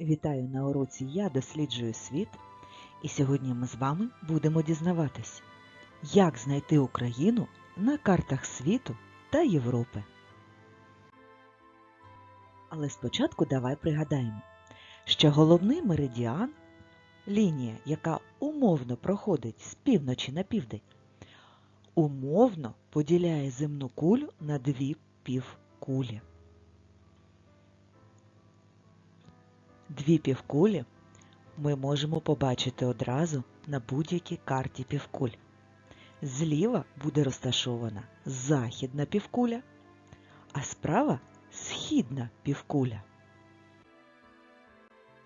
Вітаю на уроці Я досліджую світ, і сьогодні ми з вами будемо дізнаватись, як знайти Україну на картах світу та Європи. Але спочатку давай пригадаємо, що головний меридіан лінія, яка умовно проходить з півночі на південь, умовно поділяє земну кулю на дві півкулі. Дві півкулі ми можемо побачити одразу на будь-якій карті півкуль. Зліва буде розташована західна півкуля, а справа східна півкуля.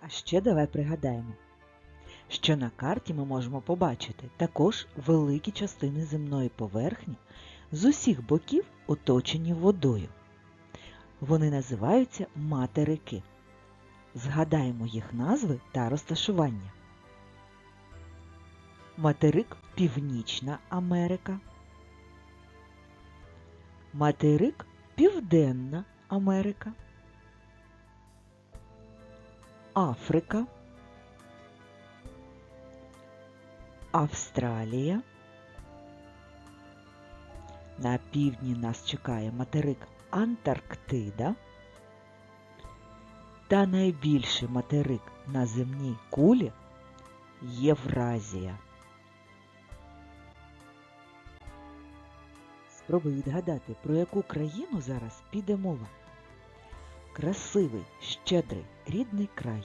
А ще давай пригадаємо, що на карті ми можемо побачити також великі частини земної поверхні з усіх боків оточені водою. Вони називаються материки. Згадаємо їх назви та розташування. Материк Північна Америка. Материк Південна Америка. Африка. Австралія. На півдні нас чекає материк Антарктида та найбільший материк на земній кулі Євразія. Спробуй відгадати, про яку країну зараз піде мова. Красивий, щедрий, рідний край.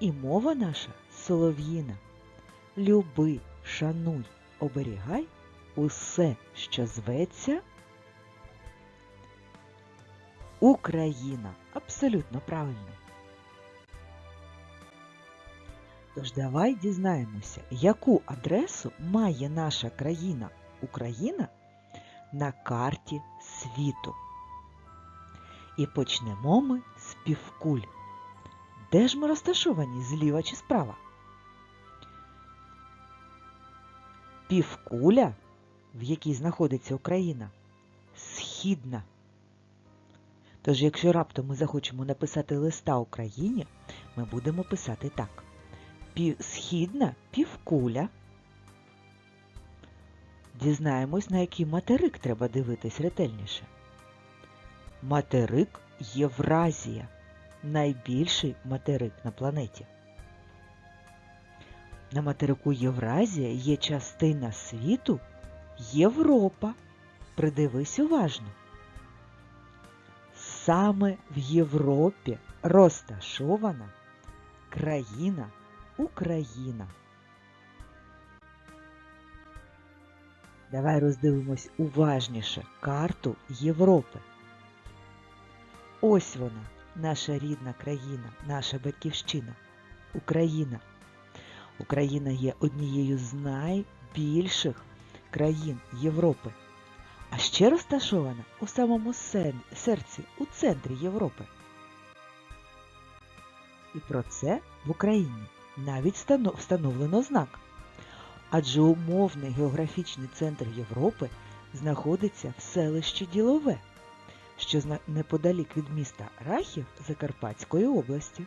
І мова наша солов'їна. Люби, шануй, оберігай усе, що зветься. Україна. Абсолютно правильно. Тож давай дізнаємося, яку адресу має наша країна Україна на карті світу. І почнемо ми з півкуль. Де ж ми розташовані зліва чи справа? Півкуля, в якій знаходиться Україна, східна. Тож, якщо раптом ми захочемо написати листа Україні, ми будемо писати так. Східна півкуля. Дізнаємось, на який материк треба дивитись ретельніше. Материк Євразія. Найбільший материк на планеті. На материку Євразія є частина світу Європа. Придивись уважно. Саме в Європі розташована країна Україна. Давай роздивимось уважніше карту Європи. Ось вона, наша рідна країна, наша батьківщина Україна. Україна є однією з найбільших країн Європи а ще розташована у самому серці, у центрі Європи. І про це в Україні навіть встановлено знак. Адже умовний географічний центр Європи знаходиться в селищі Ділове, що неподалік від міста Рахів Закарпатської області.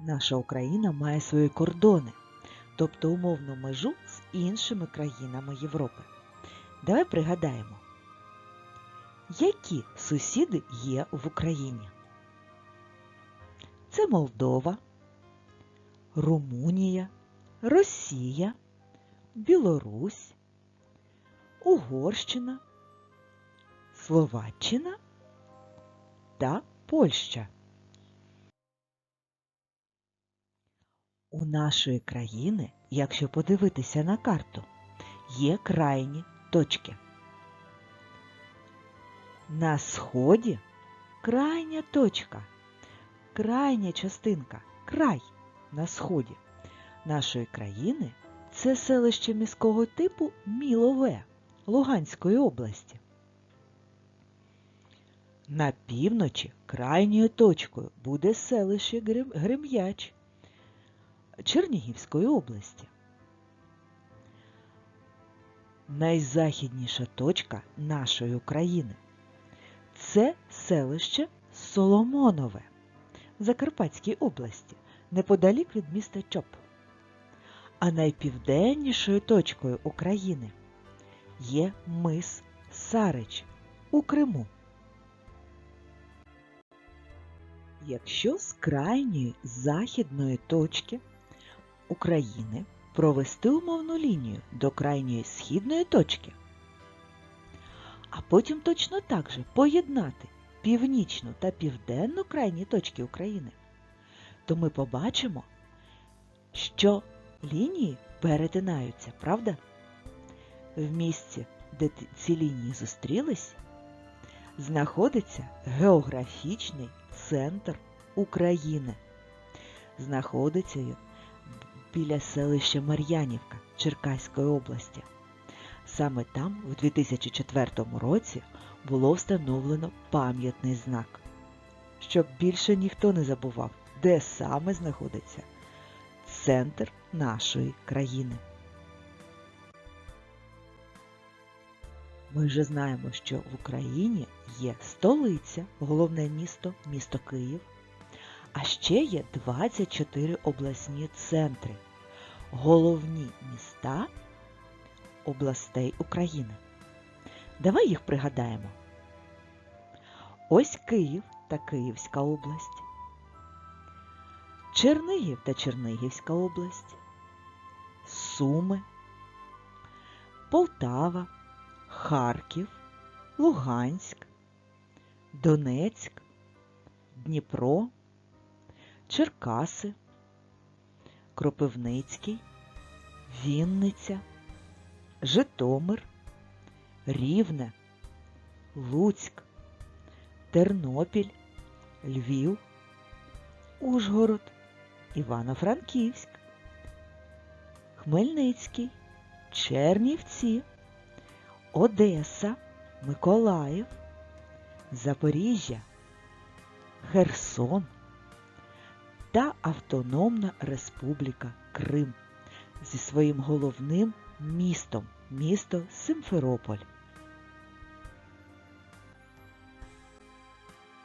Наша Україна має свої кордони тобто умовну межу іншими країнами Європи. Давай пригадаємо, які сусіди є в Україні? Це Молдова, Румунія, Росія, Білорусь, Угорщина, Словаччина та Польща. У нашої країни, якщо подивитися на карту, є крайні точки. На сході крайня точка, крайня частинка, край на сході нашої країни це селище міського типу Мілове Луганської області. На півночі крайньою точкою буде селище Грем'яч Чернігівської області. Найзахідніша точка нашої України це селище Соломонове в Закарпатській області, неподалік від міста Чоп. А найпівденнішою точкою України є мис Сарич у Криму. Якщо з крайньої західної точки України провести умовну лінію до крайньої східної точки, а потім точно так же поєднати північну та південну крайні точки України, то ми побачимо, що лінії перетинаються, правда? В місці, де ці лінії зустрілись, знаходиться географічний центр України. Знаходиться біля селища Мар'янівка Черкаської області. Саме там у 2004 році було встановлено пам'ятний знак, щоб більше ніхто не забував, де саме знаходиться центр нашої країни. Ми вже знаємо, що в Україні є столиця, головне місто, місто Київ, а ще є 24 обласні центри, головні міста областей України. Давай їх пригадаємо. Ось Київ та Київська область, Чернигів та Чернигівська область, Суми, Полтава, Харків, Луганськ, Донецьк, Дніпро, Черкаси, Кропивницький, Вінниця, Житомир, Рівне, Луцьк, Тернопіль, Львів, Ужгород, Івано-Франківськ, Хмельницький, Чернівці, Одеса, Миколаїв, Запоріжжя, Херсон та Автономна Республіка Крим зі своїм головним містом місто Симферополь.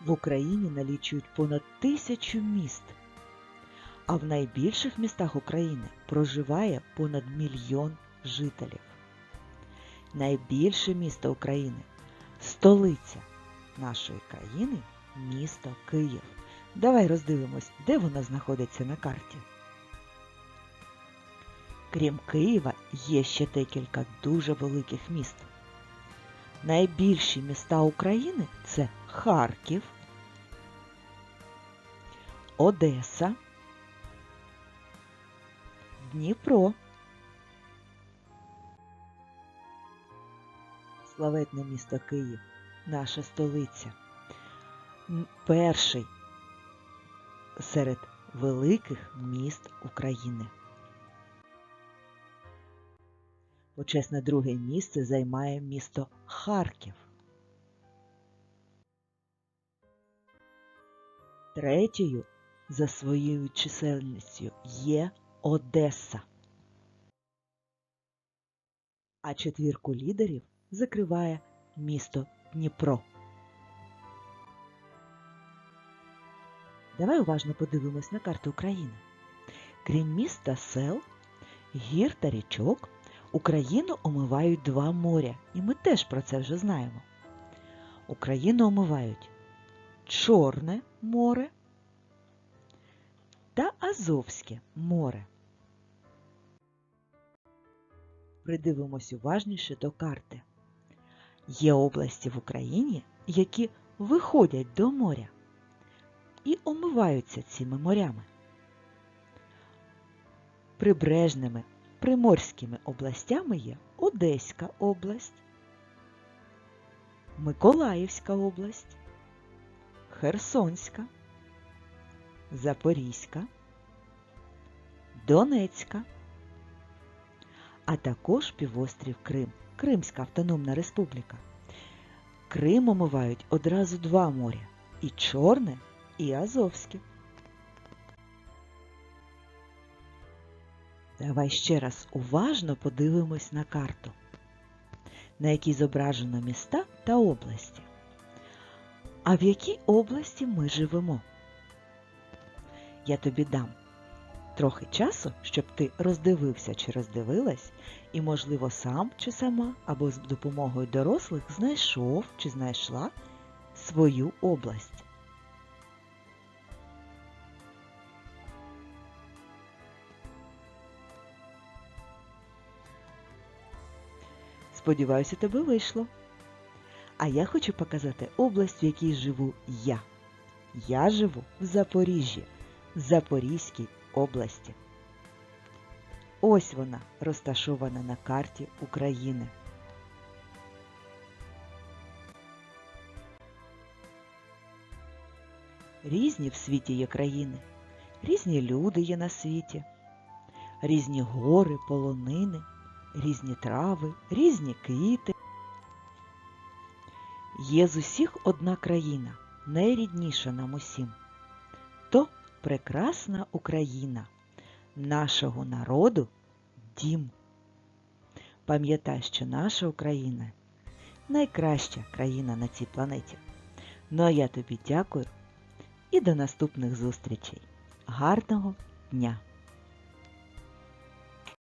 В Україні налічують понад тисячу міст, а в найбільших містах України проживає понад мільйон жителів. Найбільше місто України столиця нашої країни місто Київ. Давай роздивимось, де воно знаходиться на карті. Крім Києва, є ще декілька дуже великих міст. Найбільші міста України це Харків, Одеса, Дніпро, славетне місто Київ, наша столиця. Перший серед великих міст України. Почесне друге місце займає місто Харків. Третьою за своєю чисельністю є Одеса. А четвірку лідерів закриває місто Дніпро. Давай уважно подивимось на карту України. Крім міста сел, гір та річок, Україну омивають два моря, і ми теж про це вже знаємо. Україну омивають Чорне море та Азовське море. Придивимось уважніше до карти. Є області в Україні, які виходять до моря і омиваються цими морями. Прибережними приморськими областями є Одеська область, Миколаївська область, Херсонська, Запорізька, Донецька, а також півострів Крим, Кримська Автономна Республіка. Крим омивають одразу два моря і Чорне, і Азовське. Давай ще раз уважно подивимось на карту, на якій зображено міста та області. А в якій області ми живемо? Я тобі дам трохи часу, щоб ти роздивився чи роздивилась, і, можливо, сам чи сама, або з допомогою дорослих знайшов чи знайшла свою область. Сподіваюся, тебе вийшло. А я хочу показати область, в якій живу я. Я живу в Запоріжжі, Запорізькій області. Ось вона розташована на карті України. Різні в світі є країни, різні люди є на світі, різні гори, полонини, різні трави, різні квіти. Є з усіх одна країна, найрідніша нам усім. То прекрасна Україна, нашого народу дім. Пам'ятай, що наша Україна найкраща країна на цій планеті. Ну а я тобі дякую і до наступних зустрічей. Гарного дня!